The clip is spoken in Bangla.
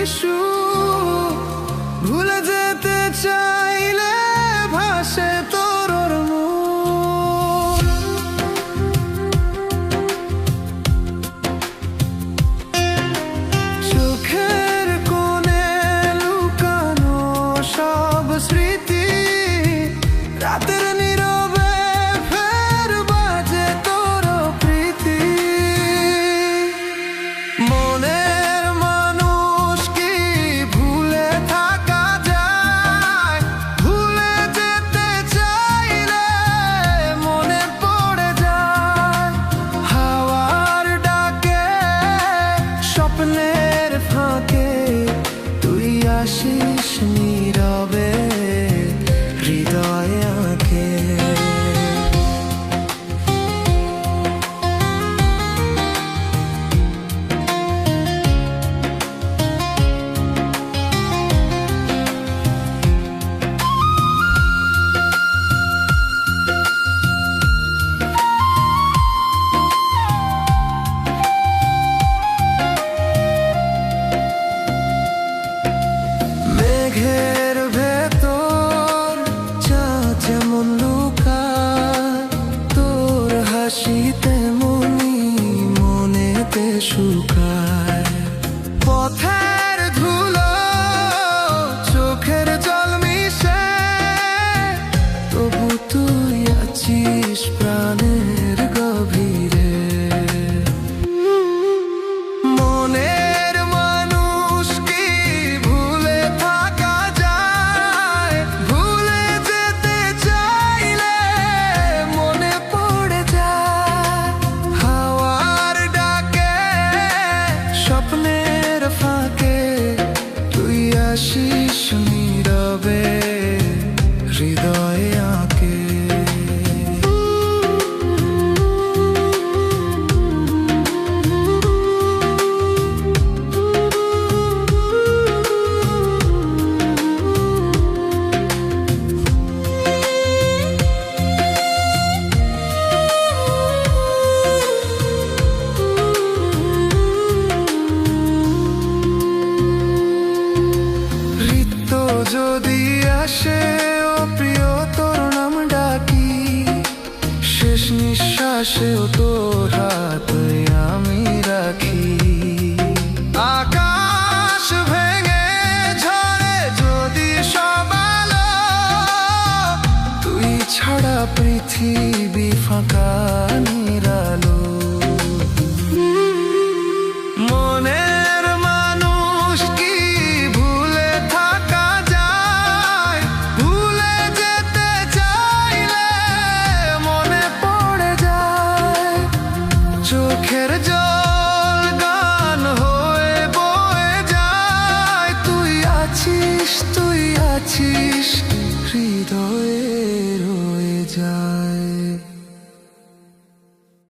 一束。শুকায় পথে হৃদয়ে আঁকে। যদি আসে নিঃশ্বাসেও তোর হাত আমি রাখি। আকাশ ভেঙে ঝরে যদি সবাল তুই ছাড়া পৃথিবী ফাঁকা নিরালো।